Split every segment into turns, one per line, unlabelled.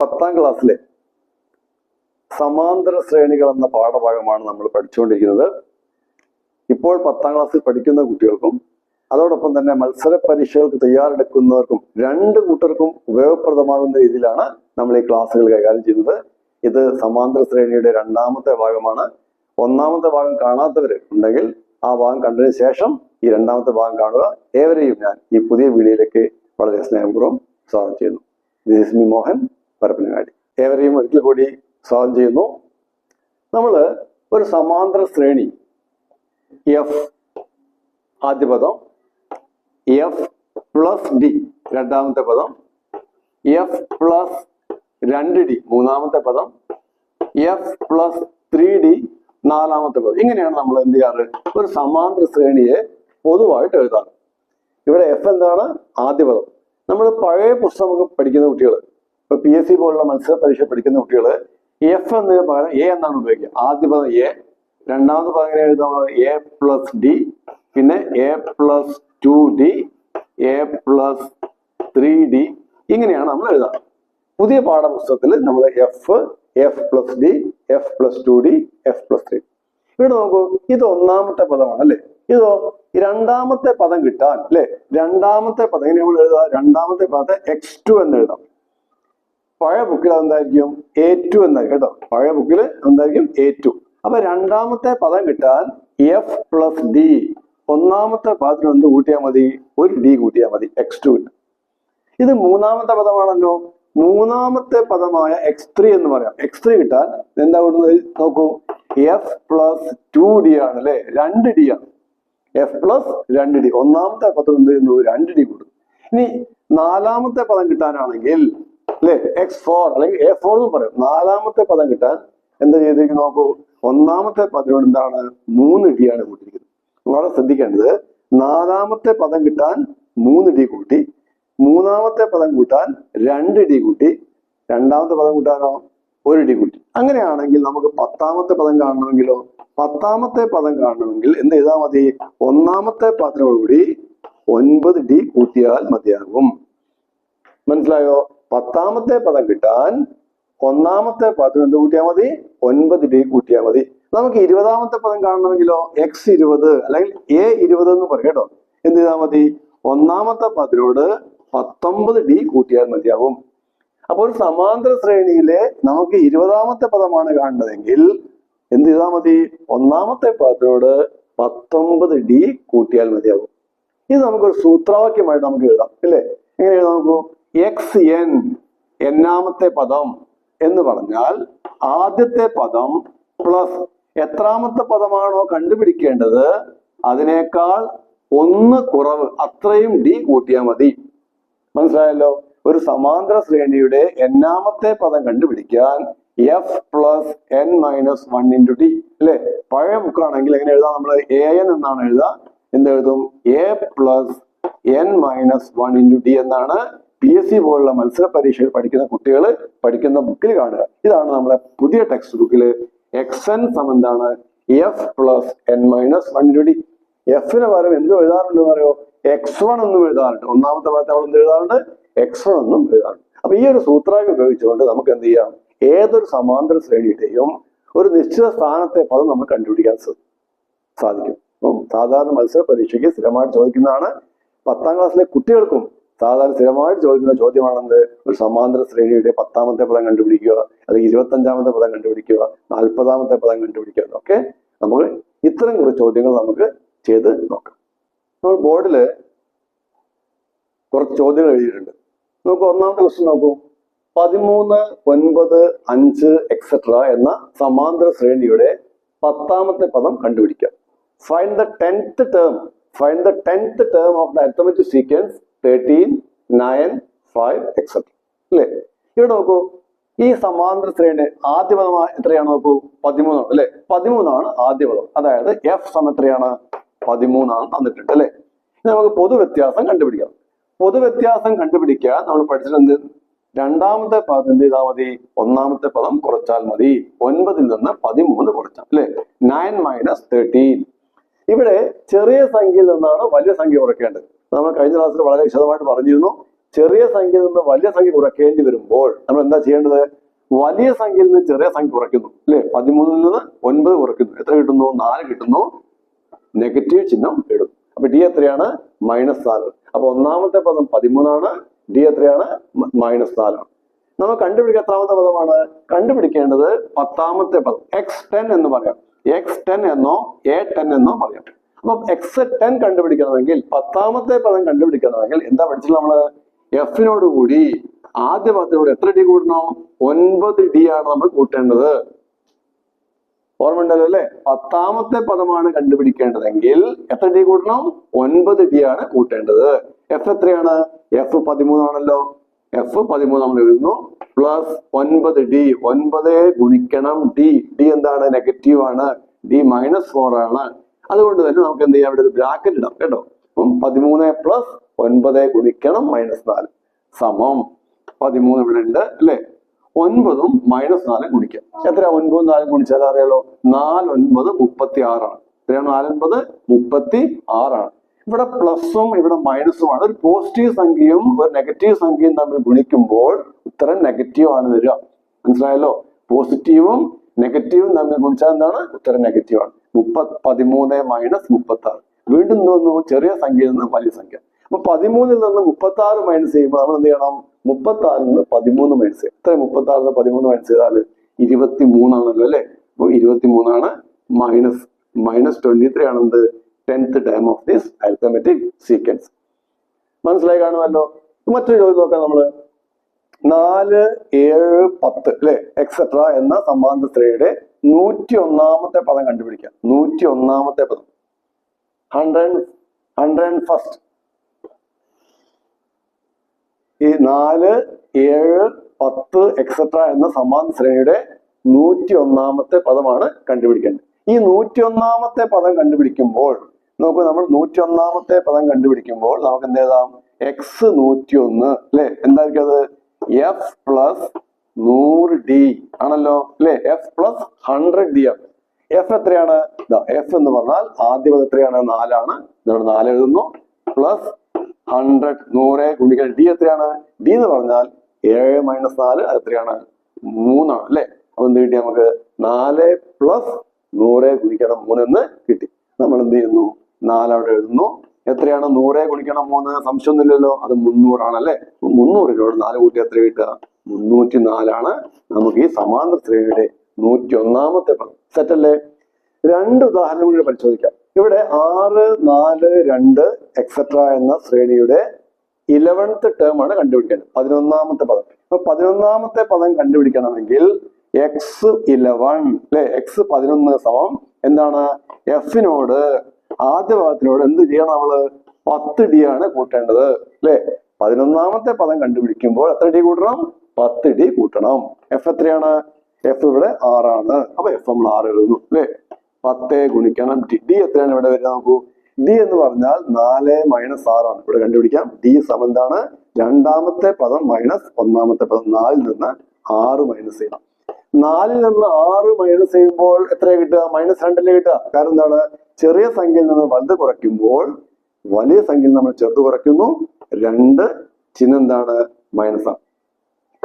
പത്താം ക്ലാസ്സിലെ സമാന്തര ശ്രേണികൾ എന്ന പാഠഭാഗമാണ് നമ്മൾ പഠിച്ചുകൊണ്ടിരിക്കുന്നത്. ഇപ്പോൾ പത്താം ക്ലാസ്സിൽ പഠിക്കുന്ന കുട്ടികൾക്കും അതോടൊപ്പം തന്നെ മത്സര പരീക്ഷകൾക്ക് തയ്യാറെടുക്കുന്നവർക്കും രണ്ട് കൂട്ടർക്കും ഉപയോഗപ്രദമാകുന്ന രീതിയിലാണ് നമ്മൾ ഈ ക്ലാസ്സുകൾ കൈകാര്യം ചെയ്യുന്നത്. ഇത് സമാന്തര ശ്രേണിയുടെ രണ്ടാമത്തെ ഭാഗമാണ്. ഒന്നാമത്തെ ഭാഗം കാണാത്തവർ ഉണ്ടെങ്കിൽ ആ ഭാഗം കണ്ടതിന് ശേഷം ഈ രണ്ടാമത്തെ ഭാഗം കാണുക. ഏവരെയും ഞാൻ ഈ പുതിയ വീഡിയോയിലേക്ക് വളരെ സ്നേഹപൂർവം സ്വാഗതം ചെയ്യുന്നു. This me Mohan Parappanangadi. ഏവരെയും ഒരിക്കൽ കൂടി സ്വാഗതം ചെയ്യുന്നു. നമ്മൾ ഒരു സമാന്തര ശ്രേണി എഫ് ആദ്യ പദം എഫ് പ്ലസ് ഡി രണ്ടാമത്തെ പദം എഫ് പ്ലസ് രണ്ട് ഡി മൂന്നാമത്തെ പദം എഫ് പ്ലസ് ത്രീ ഡി നാലാമത്തെ പദം. ഇങ്ങനെയാണ് നമ്മൾ എന്ത് ചെയ്യാറ്? ഒരു സമാന്തര ശ്രേണിയെ പൊതുവായിട്ട് എഴുതാറ്. ഇവിടെ എഫ് എന്താണ്? ആദ്യ പദം. നമ്മൾ പഴയ പുസ്തകമൊക്കെ പഠിക്കുന്ന കുട്ടികൾ ഇപ്പൊ പി എസ് സി പോലുള്ള മത്സര പരീക്ഷ പഠിക്കുന്ന കുട്ടികൾ എഫ് എന്നതിന് പകരം എ എന്നാണ് ഉപയോഗിക്കുക. ആദ്യ പദം എ രണ്ടാമത് പദം എങ്ങനെ എഴുതാം എ പ്ലസ് ഡി പിന്നെ A plus two D A plus three D ഇങ്ങനെയാണ് നമ്മൾ എഴുതാം. പുതിയ പാഠപുസ്തകത്തിൽ നമ്മൾ F F plus D F plus two D F plus three ഇവിടെ നോക്കൂ ഇത് ഒന്നാമത്തെ പദമാണ് അല്ലേ? ഇതോ രണ്ടാമത്തെ പദം കിട്ടാൻ അല്ലെ? രണ്ടാമത്തെ പദം ഇങ്ങനെ നമ്മൾ എഴുതാം? രണ്ടാമത്തെ പദത്തെ എക്സ് ടു എന്ന് എഴുതാം. പഴയ ബുക്കിൽ എന്തായിരിക്കും എ ടു എന്നായിരിക്കും കേട്ടോ. പഴയ ബുക്കിൽ എന്തായിരിക്കും എ ടു അപ്പൊ രണ്ടാമത്തെ പദം കിട്ടാൻ എഫ് പ്ലസ് ഡി ഒന്നാമത്തെ പദത്തിന് എന്ത് കൂട്ടിയാൽ മതി? ഒരു ഡി കൂട്ടിയാൽ മതി. എക്സ് ടു ഇത് മൂന്നാമത്തെ പദമാണല്ലോ. മൂന്നാമത്തെ പദമായ എക്സ് ത്രീ എന്ന് പറയാം. എക്സ് ത്രീ കിട്ടാൻ എന്താ കൂടുന്നത്? നോക്കൂ. എഫ് പ്ലസ് ടു ഡി ആണ് അല്ലെ? രണ്ട് ഡി ആണ്. എഫ് പ്ലസ് രണ്ട് ഡി ഒന്നാമത്തെ പദം എന്ത് ചെയ്യുന്നു? രണ്ട് ഡി കൂടും ഇനി നാലാമത്തെ പദം കിട്ടാനാണെങ്കിൽ അല്ലെ? എക്സ് ഫോർ അല്ലെങ്കിൽ എ ഫോർ എന്ന് പറയും. നാലാമത്തെ പദം കിട്ടാൻ എന്താ ചെയ്തിരിക്കുന്നു നോക്കൂ. ഒന്നാമത്തെ പദത്തിനോട് എന്താണ്? മൂന്ന് ഡി ആണ് കൂട്ടിയിരിക്കുന്നത്. വളരെ ശ്രദ്ധിക്കേണ്ടത്. നാലാമത്തെ പദം കിട്ടാൻ മൂന്ന് ഡി കൂട്ടി. മൂന്നാമത്തെ പദം കൂട്ടാൻ രണ്ട് ഡി കൂട്ടി. രണ്ടാമത്തെ പദം കൂട്ടാനോ? ഒരു ഡി കൂട്ടി. അങ്ങനെയാണെങ്കിൽ നമുക്ക് പത്താമത്തെ പദം കാണണമെങ്കിലോ? പത്താമത്തെ പദം കാണണമെങ്കിൽ എന്ത് ചെയ്താൽ മതി? ഒന്നാമത്തെ പദത്തിനോടുകൂടി ഒൻപത് ഡി കൂട്ടിയാൽ മതിയാകും. മനസ്സിലായോ? പത്താമത്തെ പദം കിട്ടാൻ ഒന്നാമത്തെ പദം എന്ത് കൂട്ടിയാൽ മതി? ഒൻപത് ഡി കൂട്ടിയാൽ മതി. നമുക്ക് ഇരുപതാമത്തെ പദം കാണണമെങ്കിലോ? എക്സ് ഇരുപത് അല്ലെങ്കിൽ എ ഇരുപത് എന്ന് പറയും കേട്ടോ. എന്ത് ചെയ്താൽ മതി? ഒന്നാമത്തെ പദത്തിനോട് പത്തൊമ്പത് ഡി കൂട്ടിയാൽ മതിയാവും. അപ്പൊ ഒരു സമാന്തര ശ്രേണിയിലെ നമുക്ക് ഇരുപതാമത്തെ പദമാണ് കാണുന്നതെങ്കിൽ എന്ത് ചെയ്താൽ മതി? ഒന്നാമത്തെ പദത്തിനോട് പത്തൊമ്പത് ഡി കൂട്ടിയാൽ മതിയാവും. ഇത് നമുക്കൊരു സൂത്രവാക്യമായിട്ട് നമുക്ക് എഴുതാം. അല്ലേ എങ്ങനെ എഴുതാം നോക്കൂ? എക്സ് എൻ എന്നാമത്തെ പദം എന്ന് പറഞ്ഞാൽ ആദ്യത്തെ പദം പ്ലസ് എത്രാമത്തെ പദമാണോ കണ്ടുപിടിക്കേണ്ടത്? അതിനേക്കാൾ ഒന്ന് കുറവ് അത്രയും ഡി കൂട്ടിയാൽ മതി. മനസ്സിലായല്ലോ? ഒരു സമാന്തര ശ്രേണിയുടെ എന്നാമത്തെ പദം കണ്ടുപിടിക്കാൻ F plus N minus one into T അല്ലെ? പഴയ ബുക്കാണെങ്കിൽ എങ്ങനെ എഴുതാം? നമ്മൾ എ എൻ എന്നാണ് എഴുതാം. എന്ത് എഴുതും? A plus N minus one into T എന്നാണ് പി എസ് സി പോലുള്ള മത്സര പരീക്ഷയിൽ പഠിക്കുന്ന കുട്ടികൾ പഠിക്കുന്ന ബുക്കിൽ കാണുക. ഇതാണ് നമ്മുടെ പുതിയ ടെക്സ്റ്റ് ബുക്കിൽ X N സമന്താണ് F plus N minus one D എഫിന് പകരം എന്ത് എഴുതാറുണ്ട് പറയോ എക്സ് വൺ എന്നും എഴുതാറുണ്ട് ഒന്നാമത്തെ ഭാഗത്ത് അവൾ എന്ത് എഴുതാറുണ്ട്? എക്സ് വൺ എന്നും എഴുതാറുണ്ട്. അപ്പൊ ഈ ഒരു സൂത്രാകം ഉപയോഗിച്ചുകൊണ്ട് നമുക്ക് എന്ത് ചെയ്യാം? ഏതൊരു സമാന്തര ശ്രേണിയുടെയും ഒരു നിശ്ചിത സ്ഥാനത്തെ പദം നമ്മൾ കണ്ടുപിടിക്കാൻ സാധിക്കും. സാധാരണ മത്സര പരീക്ഷയ്ക്ക് സ്ഥിരമായിട്ട് ചോദിക്കുന്നതാണ് പത്താം ക്ലാസ്സിലെ കുട്ടികൾക്കും സാധാരണ സ്ഥിരമായിട്ട് ചോദിക്കുന്ന ചോദ്യമാണെന്ത്? ഒരു സമാന്തര ശ്രേണിയുടെ പത്താമത്തെ പദം കണ്ടുപിടിക്കുക അല്ലെങ്കിൽ ഇരുപത്തഞ്ചാമത്തെ പദം കണ്ടുപിടിക്കുക നാൽപ്പതാമത്തെ പദം കണ്ടുപിടിക്കുക എന്നൊക്കെ നമുക്ക് ഇത്തരം കുറച്ച് ചോദ്യങ്ങൾ നമുക്ക് ചെയ്ത് നോക്കാം. നമ്മൾ ബോർഡിൽ കുറച്ച് ചോദ്യങ്ങൾ എഴുതിയിട്ടുണ്ട്. നമുക്ക് ഒന്നാമത്തെ ക്വസ്റ്റ്യൻ നോക്കൂ. പതിമൂന്ന് ഒൻപത് അഞ്ച് എക്സെട്ര എന്ന സമാന്തര ശ്രേണിയുടെ പത്താമത്തെ പദം കണ്ടുപിടിക്കാം find the tenth term find the tenth term of the arithmetic sequence thirteen nine five etcetera അല്ലേ? ഇവിടെ നോക്കൂ ഈ സമാന്തര ശ്രേണിയുടെ ആദ്യ പദം എത്രയാണ് നോക്കൂ? പതിമൂന്നാണ് അല്ലെ? പതിമൂന്നാണ് ആദ്യ പദം. അതായത് എഫ് സമ എത്രയാണ്? പതിമൂന്നാണ് തന്നിട്ടുണ്ട് അല്ലെ? നമുക്ക് പൊതുവ്യത്യാസം കണ്ടുപിടിക്കാം. പൊതുവ്യത്യാസം കണ്ടുപിടിക്കാൻ നമ്മൾ പഠിച്ചിട്ടുണ്ട് രണ്ടാമത്തെ പദം എന്ത് ചെയ്താൽ മതി? ഒന്നാമത്തെ പദം കുറച്ചാൽ മതി. ഒൻപതിൽ നിന്ന് പതിമൂന്ന് കുറച്ചാൽ അല്ലെ? നയൻ മൈനസ് തേർട്ടീൻ ഇവിടെ ചെറിയ സംഖ്യയിൽ നിന്നാണ് വലിയ സംഖ്യ കുറയ്ക്കേണ്ടത്. നമ്മൾ കഴിഞ്ഞ ക്ലാസ്സിൽ വളരെ വിശദമായിട്ട് പറഞ്ഞിരുന്നു. ചെറിയ സംഖ്യയിൽ നിന്ന് വലിയ സംഖ്യ കുറയ്ക്കേണ്ടി വരുമ്പോൾ നമ്മൾ എന്താ ചെയ്യേണ്ടത്? വലിയ സംഖ്യയിൽ നിന്ന് ചെറിയ സംഖ്യ കുറയ്ക്കുന്നു. അല്ലെ? പതിമൂന്നിൽ നിന്ന് ഒൻപത് കുറയ്ക്കുന്നു. എത്ര കിട്ടുന്നു? നാല് കിട്ടുന്നു. നെഗറ്റീവ് ചിഹ്നം ഇടും അപ്പൊ ഡി എത്രയാണ്? മൈനസ് നാല്. അപ്പൊ ഒന്നാമത്തെ പദം പതിമൂന്നാണ്. ഡി എത്രയാണ്? മൈനസ് നാലാണ്. നമ്മൾ കണ്ടുപിടിക്കുക എത്രാമത്തെ പദമാണ്? കണ്ടുപിടിക്കേണ്ടത് പത്താമത്തെ പദം. എക്സ് ടെൻ എന്ന് പറയാം. എക്സ് ടെൻ എന്നോ എ ടെൻ എന്നോ പറയാം. അപ്പൊ എക്സ് ടെൻ കണ്ടുപിടിക്കണമെങ്കിൽ പത്താമത്തെ പദം കണ്ടുപിടിക്കണമെങ്കിൽ എന്താ പഠിച്ചത് നമ്മൾ? എഫിനോട് കൂടി ആദ്യ പദത്തിനോട് എത്ര ഡി കൂട്ടണം? ഒൻപത് ഡി ആണ് നമ്മൾ കൂട്ടേണ്ടത്. ഓർമ്മയുണ്ടല്ലോ അല്ലെ? പത്താമത്തെ പദമാണ് കണ്ടുപിടിക്കേണ്ടതെങ്കിൽ എത്ര ഡി കൂട്ടണം? ഒൻപത് ഡി ആണ് കൂട്ടേണ്ടത്. എഫ് എത്രയാണ്? എഫ് പതിമൂന്നാണല്ലോ. എഫ് പതിമൂന്ന് നമ്മൾ എഴുതുന്നു. പ്ലസ് ഒൻപത് ഡി ഒൻപത് ഗുണിക്കണം ഡി ഡി എന്താണ്? നെഗറ്റീവ് ആണ്. ഡി മൈനസ് ഫോർ ആണ്. അതുകൊണ്ട് തന്നെ നമുക്ക് എന്ത് ചെയ്യാം? ഇവിടെ ഒരു ബ്രാക്കറ്റ് ഇടാം കേട്ടോ. അപ്പം പതിമൂന്ന് പ്ലസ് ഒൻപത് ഗുണിക്കണം മൈനസ് നാല്. സമം പതിമൂന്ന് ഇവിടെ ഉണ്ട് അല്ലെ? ഒൻപതും മൈനസ് നാലും ഗുണിക്കാം. എത്ര ഒൻപതും നാലും ഗുണിച്ചാൽ അറിയാലോ? നാല് ഒൻപത് മുപ്പത്തി ആറാണ് എത്രയാണ് നാലൊൻപത് മുപ്പത്തി ആറാണ് ഇവിടെ പ്ലസും ഇവിടെ മൈനസുമാണ് ഒരു പോസിറ്റീവ് സംഖ്യയും ഒരു നെഗറ്റീവ് സംഖ്യയും തമ്മിൽ ഗുണിക്കുമ്പോൾ ഉത്തരം നെഗറ്റീവ് ആണ് വരിക. മനസ്സിലായല്ലോ? പോസിറ്റീവും നെഗറ്റീവും തമ്മിൽ ഗുണിച്ചാൽ എന്താണ്? ഉത്തരം നെഗറ്റീവ് ആണ്. മുപ്പത് പതിമൂന്ന് മൈനസ് മുപ്പത്തി ആറ് വീണ്ടും തോന്നുന്നു ചെറിയ സംഖ്യയിൽ നിന്ന് വലിയ സംഖ്യ. അപ്പൊ പതിമൂന്നിൽ നിന്ന് മുപ്പത്തി ആറ് മൈനസ് ചെയ്യുമ്പോൾ നമ്മൾ എന്ത് ചെയ്യണം? മുപ്പത്തി ആറിൽ നിന്ന് പതിമൂന്ന് മൈനസ് ചെയ്യും എത്ര മുപ്പത്തി ആറിൽ നിന്ന് പതിമൂന്ന് മൈനസ് ചെയ്താൽ ഇരുപത്തി മൂന്നാണല്ലോ അല്ലെ? അപ്പൊ ഇരുപത്തി മൂന്നാണ് minus minus twenty three ആണെന്ത് tenth time of this arithmetic sequence മനസ്സിലായി കാണുമല്ലോ? മറ്റൊരു ചോദ്യം നോക്കാം നമ്മൾ. നാല് ഏഴ് പത്ത് അല്ലെ? എക്സെട്ര എന്ന സമ്പാദ ശ്രേണിയുടെ നൂറ്റി ഒന്നാമത്തെ പദം കണ്ടുപിടിക്കാം. നൂറ്റി ഒന്നാമത്തെ പദം ഹൺഡ്രഡ് ഹൺഡ്രഡ് ഫസ്റ്റ് ഈ നാല് ഏഴ് പത്ത് എക്സെട്ര എന്ന സമാന ശ്രേണിയുടെ നൂറ്റി ഒന്നാമത്തെ പദമാണ് കണ്ടുപിടിക്കേണ്ടത്. ഈ നൂറ്റി ഒന്നാമത്തെ പദം കണ്ടുപിടിക്കുമ്പോൾ നോക്കൂ നമ്മൾ നൂറ്റി ഒന്നാമത്തെ പദം കണ്ടുപിടിക്കുമ്പോൾ നമുക്ക് എന്ത് എഴുതാം എക്സ് നൂറ്റി ഒന്ന് അല്ലെ? എന്തായിരിക്കും അത്? എഫ് പ്ലസ് നൂറ് ഡി ആണല്ലോ അല്ലെ? എഫ് പ്ലസ് ഹൺഡ്രഡ് ഡി ആണ്. എഫ് എത്രയാണ്? എഫ് എന്ന് പറഞ്ഞാൽ ആദ്യം എത്രയാണ്? നാലാണ്. ഇതോടെ നാല് എഴുതുന്നു. പ്ലസ് ഹൺഡ്രഡ് നൂറ് ഗുണിക്കണം ഡി എത്രയാണ്? ഡി എന്ന് പറഞ്ഞാൽ ഏഴ് മൈനസ് നാല് എത്രയാണ്? മൂന്നാണ് അല്ലെ? അപ്പൊ എന്ത് കിട്ടി നമുക്ക്? നാല് പ്ലസ് നൂറ് ഗുണിക്കണം മൂന്ന് എന്ന് കിട്ടി. നമ്മൾ എന്ത് ചെയ്യുന്നു? നാല് അവിടെ എഴുതുന്നു. എത്രയാണ്? നൂറ് ഗുണിക്കണം മൂന്ന്. സംശയമൊന്നുമില്ലല്ലോ. അത് മുന്നൂറാണല്ലേ അപ്പൊ മുന്നൂറിനോട് നാല് കൂട്ടി എത്ര കിട്ടുക? മുന്നൂറ്റി നാലാണ് നമുക്ക് ഈ സമാന്തര ശ്രേണിയുടെ നൂറ്റി ഒന്നാമത്തെ പദം സെറ്റല്ലേ രണ്ട് ഉദാഹരണം കൂടി പരിശോധിക്കാം. ഇവിടെ ആറ് നാല് രണ്ട് എക്സെട്ര എന്ന ശ്രേണിയുടെ ഇലവൻത്ത് ടേം ആണ് കണ്ടുപിടിക്കേണ്ടത്. പതിനൊന്നാമത്തെ പദം. അപ്പൊ പതിനൊന്നാമത്തെ പദം കണ്ടുപിടിക്കണമെങ്കിൽ എക്സ് ഇലവൻ അല്ലെ? എക്സ് പതിനൊന്ന് സമം എന്താണ്? എഫിനോട് ആദ്യ പദത്തിനോട് എന്ത് ചെയ്യണം നമ്മൾ പത്ത് ഡി ആണ് കൂട്ടേണ്ടത്. അല്ലെ? പതിനൊന്നാമത്തെ പദം കണ്ടുപിടിക്കുമ്പോൾ എത്ര ഡി കൂട്ടണം? പത്ത് ഡി കൂട്ടണം. എഫ് എത്രയാണ്? എഫ് ഇവിടെ ആറാണ്. അപ്പൊ എഫ് നമ്മൾ ആറ് എഴുതുന്നു അല്ലെ? പത്ത് ഗുണിക്കണം ഡി ഡി എത്രയാണ് ഇവിടെ വരുന്നത് നോക്കൂ. ഡി എന്ന് പറഞ്ഞാൽ നാല് മൈനസ് ആറാണ്. ഇവിടെ കണ്ടുപിടിക്കാം. ഡി സമന്താണ് രണ്ടാമത്തെ പദം മൈനസ് ഒന്നാമത്തെ പദം. നാലിൽ നിന്ന് ആറ് മൈനസ് ചെയ്യണം. നാലിൽ നിന്ന് ആറ് മൈനസ് ചെയ്യുമ്പോൾ എത്ര കിട്ടുക? മൈനസ് രണ്ടല്ലേ കിട്ടുക. കാരണം എന്താണ്? ചെറിയ സംഖ്യയിൽ നിന്ന് വലുത് കുറയ്ക്കുമ്പോൾ വലിയ സംഖ്യയിൽ നമ്മൾ ചെറുത് കുറയ്ക്കുന്നു. രണ്ട് ചിഹ്നം എന്താണ്? മൈനസ് ആണ്.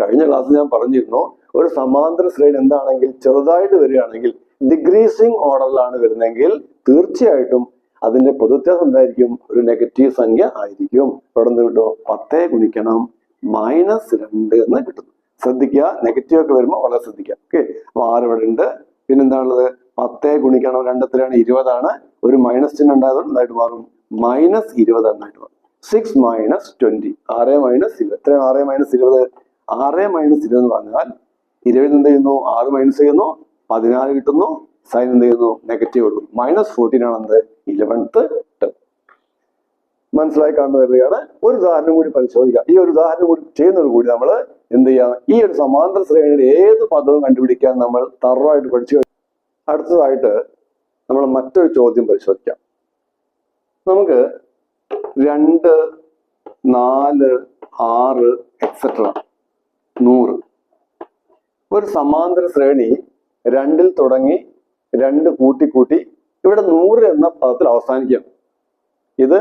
കഴിഞ്ഞ ക്ലാസ്സിൽ ഞാൻ പറഞ്ഞിരുന്നു ഒരു സമാന്തര ശ്രേണി എന്താണെങ്കിൽ ചെറുതായിട്ട് വരികയാണെങ്കിൽ ഡിഗ്രീസിങ് ഓർഡറിലാണ് വരുന്നതെങ്കിൽ തീർച്ചയായിട്ടും അതിന്റെ പൊതുവ്യത്യാസം എന്തായിരിക്കും? ഒരു നെഗറ്റീവ് സംഖ്യ ആയിരിക്കും. ഇവിടെ നിന്ന് പത്തേ ഗുണിക്കണം മൈനസ് രണ്ട് എന്ന് കിട്ടുന്നു. ശ്രദ്ധിക്കുക. നെഗറ്റീവ് ഒക്കെ വരുമ്പോൾ വളരെ ശ്രദ്ധിക്കുക. ഓക്കെ അപ്പൊ ആറ് ഇവിടെ ഉണ്ട്. പിന്നെന്താണുള്ളത്? പത്തേ ഗുണിക്കണം രണ്ടത്തിലാണ് ഇരുപതാണ്. ഒരു മൈനസ് ചിഹ്നം ഉണ്ടായതുകൊണ്ട് എന്തായിട്ട് മാറും? മൈനസ് ഇരുപത് എന്നായിട്ട് മാറും. സിക്സ് മൈനസ് ട്വന്റി ആറ് മൈനസ് ഇരുപത്. എത്രയാണ് ആറ് മൈനസ് ഇരുപത്? ആറ് മൈനസ് ഇരുപത് എന്ന് പറഞ്ഞാൽ ഇരുപത് എന്ത് ചെയ്യുന്നു? ആറ് മൈനസ് ചെയ്യുന്നു. പതിനാല് കിട്ടുന്നു. സൈൻ എന്ത് ചെയ്യുന്നു? നെഗറ്റീവ് ഉള്ളൂ. മൈനസ് ഫോർട്ടീൻ ആണ് എന്ത്? ഇലവൻത്ത് ടേം മനസ്സിലായി കാണുന്ന വരികയാണ് ഒരു ഉദാഹരണം കൂടി പരിശോധിക്കാം. ഈ ഒരു ഉദാഹരണം കൂടി ചെയ്യുന്നത് കൂടി നമ്മൾ എന്ത് ചെയ്യാം? ഈ ഒരു സമാന്തര ശ്രേണിയുടെ ഏത് പദവും കണ്ടുപിടിക്കാൻ നമ്മൾ തറവായിട്ട് പഠിച്ചു. അടുത്തതായിട്ട് നമ്മൾ മറ്റൊരു ചോദ്യം പരിശോധിക്കാം. നമുക്ക് രണ്ട് നാല് ആറ് എക്സെട്ര നൂറ്. ഒരു സമാന്തര ശ്രേണി രണ്ടിൽ തുടങ്ങി രണ്ട് കൂട്ടി കൂട്ടി ഇവിടെ നൂറ് എന്ന പദത്തിൽ അവസാനിക്കുകയാണ് ഇത്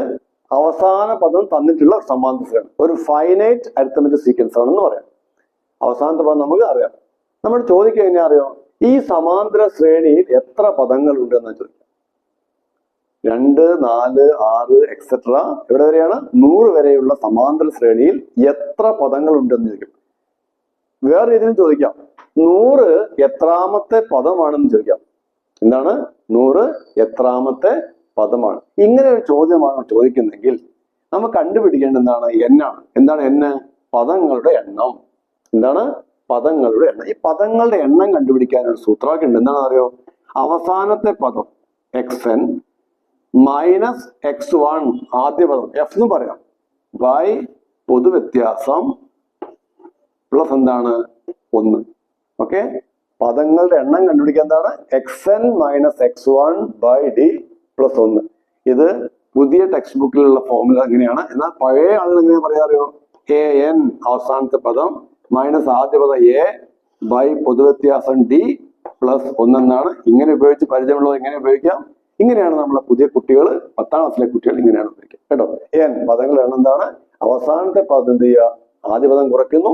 അവസാന പദം തന്നിട്ടുള്ള സമാന്തര ശ്രേണി. ഒരു ഫൈനൈറ്റ് അരിത്തമെറ്റിക് സീക്വൻസ് ആണെന്ന് പറയാം. അവസാനത്തെ പദം നമുക്ക് അറിയാം. നമ്മൾ എങ്ങനെ അറിയാം? ഈ സമാന്തര ശ്രേണിയിൽ എത്ര പദങ്ങൾ ഉണ്ടെന്ന് ചോദിക്കാം രണ്ട് നാല് ആറ് എക്സെട്ര ഇവിടെ വരെയാണ് നൂറ് വരെയുള്ള സമാന്തര ശ്രേണിയിൽ എത്ര പദങ്ങൾ ഉണ്ടെന്ന് ചോദിക്കും. വേറെ രീതിയിൽ ചോദിക്കാം. നൂറ് എത്രാമത്തെ പദമാണെന്ന് ചോദിക്കാം. എന്താണ്? നൂറ് എത്രാമത്തെ പദമാണ്. ഇങ്ങനെ ഒരു ചോദ്യമാണ് ചോദിക്കുന്നെങ്കിൽ നമ്മൾ കണ്ടുപിടിക്കേണ്ടത് എന്താണ്? എന്നാണ് എന്താണ് എന്ന് പദങ്ങളുടെ എണ്ണം. എന്താണ്? പദങ്ങളുടെ എണ്ണം. ഈ പദങ്ങളുടെ എണ്ണം കണ്ടുപിടിക്കാനൊരു സൂത്രമൊക്കെ ഉണ്ട് എന്താണ് അറിയോ? അവസാനത്തെ പദം X N minus X one ആദ്യ പദം എഫ് എന്ന് പറയാം. ബൈ പൊതുവ്യത്യാസം പ്ലസ് എന്താണ്? ഒന്ന്. ഓക്കെ പദങ്ങളുടെ എണ്ണം കണ്ടുപിടിക്കാൻ എന്താണ്? X N minus X one by D plus ഒന്ന്. ഇത് പുതിയ ടെക്സ്റ്റ് ബുക്കിലുള്ള ഫോമുല എങ്ങനെയാണ് എന്നാൽ പഴയ ആളുകൾ എങ്ങനെ പറയാറിയോ എ എൻ അവസാനത്തെ പദം മൈനസ് ആദ്യ പദം എ ബൈ പൊതുവ്യത്യാസം ഡി പ്ലസ് ഒന്നെന്നാണ് ഇങ്ങനെ ഉപയോഗിച്ച് പരിചയമുള്ളത് എങ്ങനെ ഉപയോഗിക്കാം? ഇങ്ങനെയാണ് നമ്മളെ പുതിയ കുട്ടികൾ പത്താം ക്ലാസ്സിലെ കുട്ടികൾ ഇങ്ങനെയാണ് ഉപയോഗിക്കുക. കേട്ടോ? എൻ പദങ്ങളുടെ എണ്ണം എന്താണ്? അവസാനത്തെ പദം എന്ത് ചെയ്യുക? ആദ്യ പദം കുറയ്ക്കുന്നു.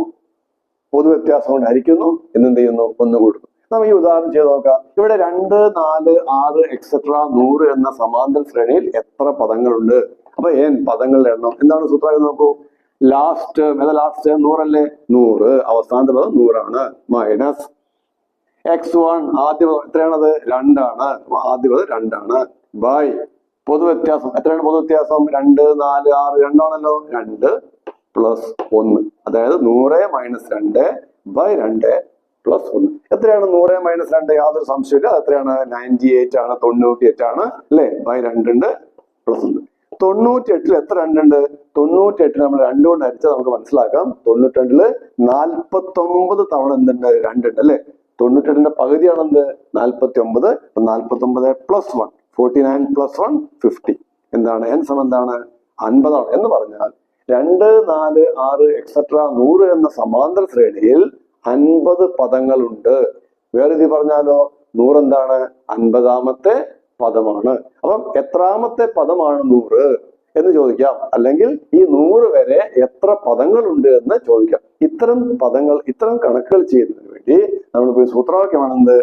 പൊതുവ്യത്യാസം കൊണ്ട് ഹരിക്കുന്നു എന്നെന്ത് ചെയ്യുന്നു ഒന്ന് കൂടുന്നു നമുക്ക് ഈ ഉദാഹരണം ചെയ്ത് നോക്കാം. ഇവിടെ രണ്ട് നാല് ആറ് എക്സെട്ര നൂറ് എന്ന സമാന്തര ശ്രേണിയിൽ എത്ര പദങ്ങളുണ്ട്? അപ്പൊ ഏൻ പദങ്ങളുടെ എണ്ണം. എന്താണ് സൂത്രം നോക്കൂ? ലാസ്റ്റ് ഏതാ ലാസ്റ്റ് നൂറല്ലേ? നൂറ്. അവസാനത്തെ പദം നൂറാണ്. മൈനസ് എക്സ് വൺ ആദ്യ പദം എത്രയാണത്? രണ്ടാണ്. ആദ്യ പദം രണ്ടാണ്. ബൈ പൊതുവ്യത്യാസം. എത്രയാണ് പൊതുവ്യത്യാസം? രണ്ട് നാല് ആറ് രണ്ടാണല്ലോ? രണ്ട്. പ്ലസ് ഒന്ന് അതായത് നൂറ് മൈനസ് രണ്ട് ബൈ രണ്ട് പ്ലസ് ഒന്ന് എത്രയാണ് നൂറ് മൈനസ് രണ്ട്? യാതൊരു സംശയമില്ല എത്രയാണ്? നയന്റി എയ്റ്റ് ആണ് തൊണ്ണൂറ്റി എട്ട് ആണ് അല്ലേ? ബൈ രണ്ടുണ്ട് പ്ലസ് ഒന്ന്. തൊണ്ണൂറ്റി എട്ടിൽ എത്ര രണ്ടുണ്ട് തൊണ്ണൂറ്റി എട്ടിൽ നമ്മൾ രണ്ടുകൊണ്ട് ഹരിച്ചാൽ നമുക്ക് മനസ്സിലാക്കാം. തൊണ്ണൂറ്റി രണ്ടിൽ നാൽപ്പത്തി ഒമ്പത് തവണ എന്തുണ്ട്? രണ്ടുണ്ട് അല്ലേ? തൊണ്ണൂറ്റി എട്ടിന്റെ പകുതിയാണ് എന്ത്? നാൽപ്പത്തി ഒമ്പത് നാൽപ്പത്തി ഒമ്പത് plus one forty nine plus one fifty എന്താണ്? എൻ സമം എന്താണ്? അൻപതാണ്. എന്ന് പറഞ്ഞാൽ രണ്ട് നാല് ആറ് എക്സെട്ര നൂറ് എന്ന സമാന്തര ശ്രേണിയിൽ അൻപത് പദങ്ങളുണ്ട്. വേറെ പറഞ്ഞാലോ? നൂറ് എന്താണ് അൻപതാമത്തെ പദമാണ്. അപ്പം എത്രാമത്തെ പദമാണ് നൂറ് എന്ന് ചോദിക്കാം. അല്ലെങ്കിൽ ഈ നൂറ് വരെ എത്ര പദങ്ങളുണ്ട് എന്ന് ചോദിക്കാം. ഇത്തരം പദങ്ങൾ ഇത്തരം കണക്കുകൾ ചെയ്യുന്നതിന് വേണ്ടി നമ്മൾ പോയി സൂത്രവാക്യമാണെന്ത്